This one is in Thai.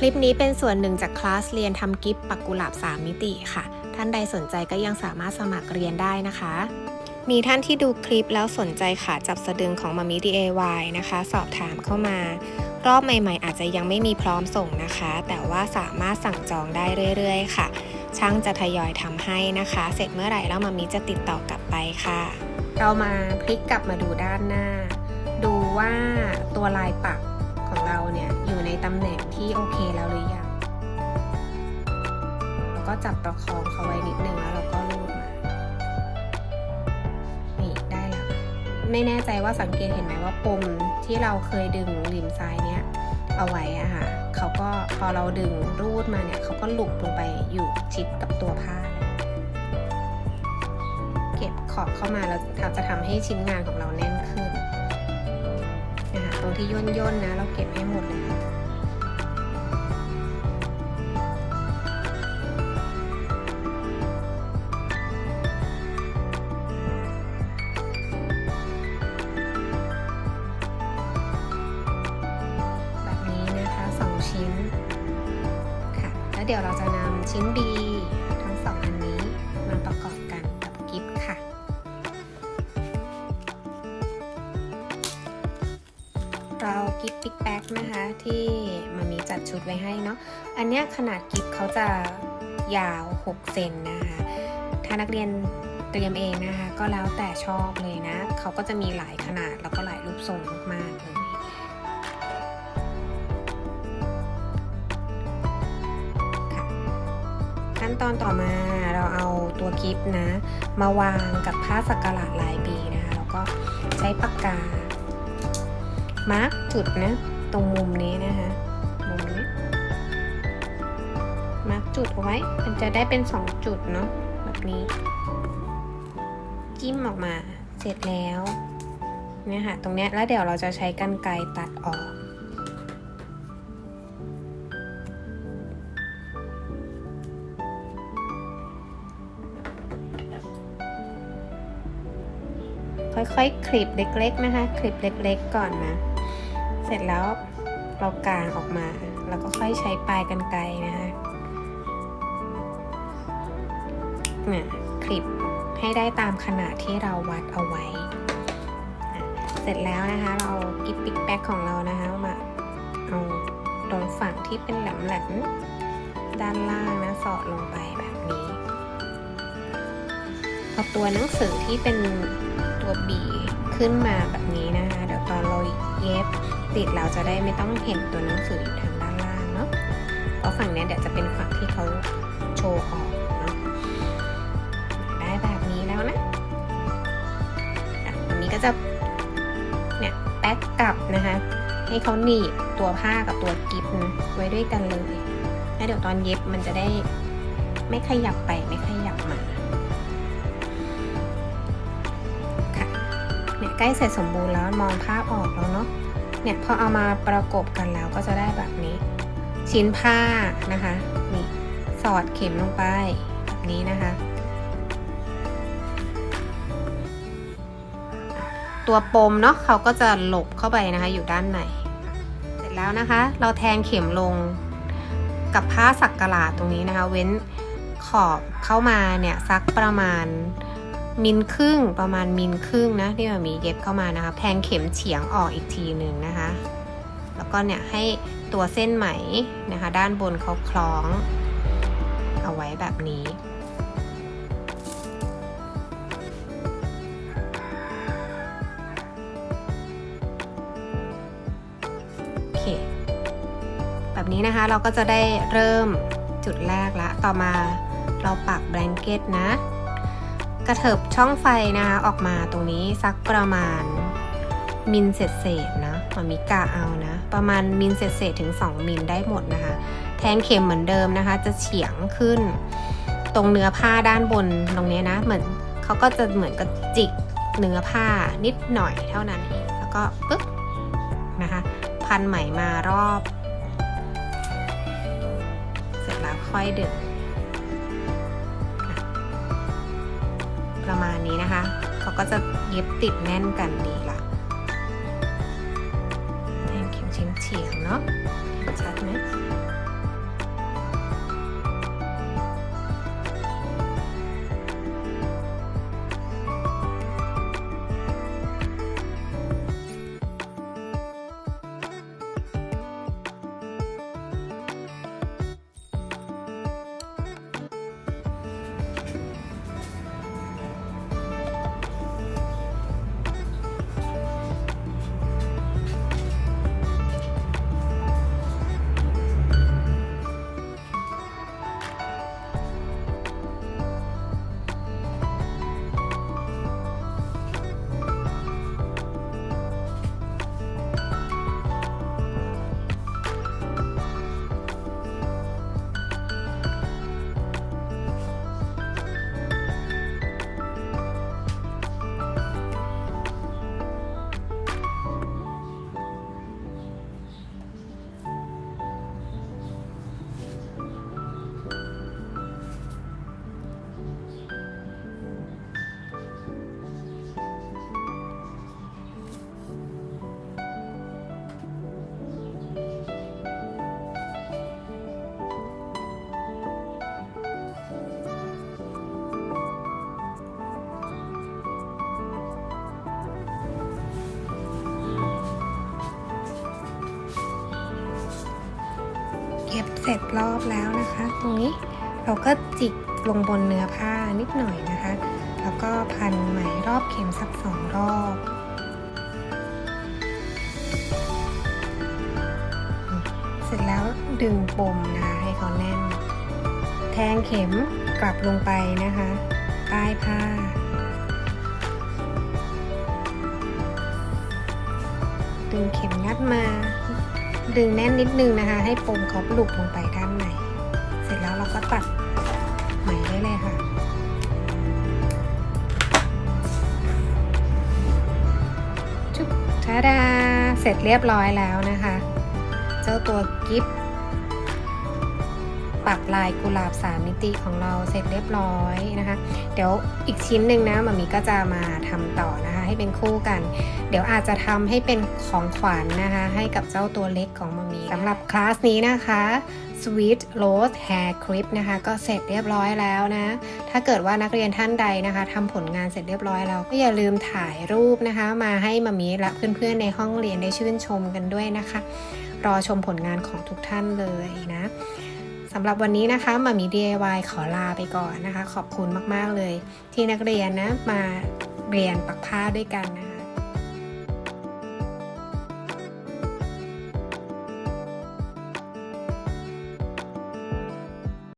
คลิปนี้เป็นส่วนหนึ่งจากคลาสเรียนทำกิฟต์ปักกุหลาบ 3 มิติค่ะ ท่านใดสนใจก็ยังสามารถสมัครเรียนได้นะคะ มีท่านที่ดูคลิปแล้วสนใจขาจับสะดึงของมามิ DIY นะคะ สอบถามเข้ามา รอบใหม่ๆ อาจจะยังไม่มีพร้อมส่งนะคะ แต่ว่าสามารถสั่งจองได้เรื่อยๆ ค่ะ ช่างจะทยอยทำให้นะคะ เสร็จเมื่อไหร่แล้วมามิจะติดต่อกลับไปค่ะ เรามาพลิกกลับมาดูด้านหน้า ดูว่าตัวลายปักของเราเนี่ย อยู่ในตำแหน่งที่โอเคแล้วหรือยังแล้วก็จับประคองเขาไว้นิดนึงแล้วเราก็ลูบมา นี่ได้แล้ว ไม่แน่ใจว่าสังเกตเห็นไหมว่าปมที่เราเคยดึงริมซ้ายเนี่ยเอาไว้อะค่ะ เขาก็พอเราดึงรูดมาเนี่ยเขาก็หลุดลงไปอยู่ชิดกับตัวผ้าเลยเก็บขอบเข้ามาแล้วจะทำให้ชิ้นงานของเราแน่นขึ้น ตรงที่ย่นย่นๆนะ เราเก็บให้หมดเลยแบบนี้นะคะสองชิ้นค่ะ แล้วเดี๋ยวเราจะนำชิ้น B กิฟต์ปิ๊กแบ็กนะคะ ที่มันมีจัดชุดไว้ให้เนาะอันเนี้ยขนาดกิฟต์เขาจะยาว 6 เซนนะคะ ถ้านักเรียนเตรียมเองนะคะ ก็แล้วแต่ชอบเลยนะ เขาก็จะมีหลายขนาดแล้วก็หลายรูปทรงมากๆเลยขั้นตอนต่อมาเราเอาตัวกิฟต์นะ มาวางกับผ้าสักการะลายบีนะคะ แล้วก็ใช้ปากกา มาร์กจุดนะ ตรงมุมนี้นะคะมุมนี้มาร์กจุดเอาไว้ มันจะได้เป็นสองจุดเนาะแบบนี้ จิ้มออกมาเสร็จแล้วเนี่ยค่ะตรงเนี้ยแล้วเดี๋ยวเราจะใช้กรรไกรตัดออกค่อยๆ คลิปเล็กๆ นะคะ คลิปเล็กๆ ก่อนนะ เสร็จแล้วเรากางออกมา แล้วก็ค่อยใช้ปลายกันไกรนะคะเนี่ยคลิปให้ได้ตามขนาดที่เราวัดเอาไว้ เสร็จแล้วนะคะเรากิบปิกแบ็กของเรานะคะมาเอาตรงฝั่งที่เป็นแหลมๆด้านล่างนะสอดลงไปแบบนี้พอตัวหนังสือที่เป็นตัวบีขึ้นมาแบบนี้นะคะเดี๋ยวตอนเราเย็บ ติดเราจะได้ไม่ต้องเห็นตัวหนังสืออยู่ทางด้านล่างเนาะเพราะฝั่งนี้เดี๋ยวจะเป็นฝั่งที่เขาโชว์ออกเนาะได้แบบนี้แล้วนะอันนี้ก็จะเนี่ยแป๊กกลับนะคะ ให้เขาหนีบตัวผ้ากับตัวกิฟต์ไว้ด้วยกันเลยแล้วเดี๋ยวตอนเย็บมันจะได้ไม่ขยับไปไม่ขยับมาเนี่ยใกล้เสร็จสมบูรณ์แล้วมองภาพออกแล้วเนาะ เนี่ยพอเอามาประกบกันแล้วก็จะได้แบบนี้ ชิ้นผ้านะคะนี่สอดเข็มลงไปแบบนี้นะคะ ตัวปมเนาะเขาก็จะหลบเข้าไปนะคะอยู่ด้านในเสร็จแล้วนะคะ เราแทงเข็มลงกับผ้าสักกะหลาดตรงนี้นะคะ เว้นขอบเข้ามาเนี่ยสักประมาณ มิลครึ่งประมาณมิลครึ่งนะที่มันมีเย็บเข้ามานะคะแทงเข็มเฉียงออกอีกทีหนึ่งนะคะ แล้วก็เนี่ยให้ตัวเส้นไหมนะคะ ด้านบนเขาคล้อง เอาไว้แบบนี้โอเคแบบนี้นะคะเราก็จะได้เริ่มจุดแรกละ ต่อมาเราปักแบงเก็ตนะ กระเถิบช่องไฟนะคะออกมาตรงนี้สักประมาณมิลเศษๆนะมันมีกาเอานะ ประมาณมิลเศษๆถึง 2 มิลได้หมดนะคะ แทงเข็มเหมือนเดิมนะคะ จะเฉียงขึ้น ตรงเนื้อผ้าด้านบนตรงนี้นะ เหมือนเขาก็จะเหมือนกับจิกเนื้อผ้านิดหน่อยเท่านั้นเองแล้วก็ปึ๊บนะคะ พันไหมมารอบ เสร็จแล้วค่อยดึง ประมาณนี้นะคะเขาก็จะเย็บติดแน่นกันดีละแทงเข็มเฉียงเนาะเห็นชัดไหม ร็จรอบแล้วนะคะ ตรงนี้เราก็จิกลงบนเนื้อผ้านิดหน่อยนะคะ แล้วก็พันไหมรอบเข็มสักสองรอบเสร็จแล้วดึงปมนะคะให้เขาแน่น แทงเข็มกลับลงไปนะคะใต้ผ้าดึงเข็มงัดมา ดึงแน่นนิดนึงนะคะ ให้ปมเขาหลุดลงไปด้านใน เสร็จแล้วเราก็ตัดไหมได้เลยค่ะชุบทาดาเสร็จเรียบร้อยแล้วนะคะ เจ้าตัวกิฟต์ ปักลายกุหลาบสามิติของเราเสร็จเรียบร้อยนะคะ เดี๋ยวอีกชิ้นหนึ่งนะมามีก็จะมาทำต่อนะคะ ให้เป็นคู่กัน เดี๋ยวอาจจะทำให้เป็นของขวัญนนะคะ ให้กับเจ้าตัวเล็กของมามีสำหรับคลาสนี้นะคะ Sweet Rose Hair Clip นะคะ ก็เสร็จเรียบร้อยแล้วนะ ถ้าเกิดว่านักเรียนท่านใดนะคะทำผลงานเสร็จเรียบร้อยแล้ว ก็อย่าลืมถ่ายรูปนะคะ มาให้มามีและเพื่อนๆในห้องเรียนได้ชื่นชมกันด้วยนะคะ รอชมผลงานของทุกท่านเลยนะำหรับวันนี้นะคะมามี DIY ขอลาไปก่อนนะคะ ขอบคุณมาก ๆ เลย ที่นักเรียนนะมาเรียนปักผ้าด้วยกันนะคะ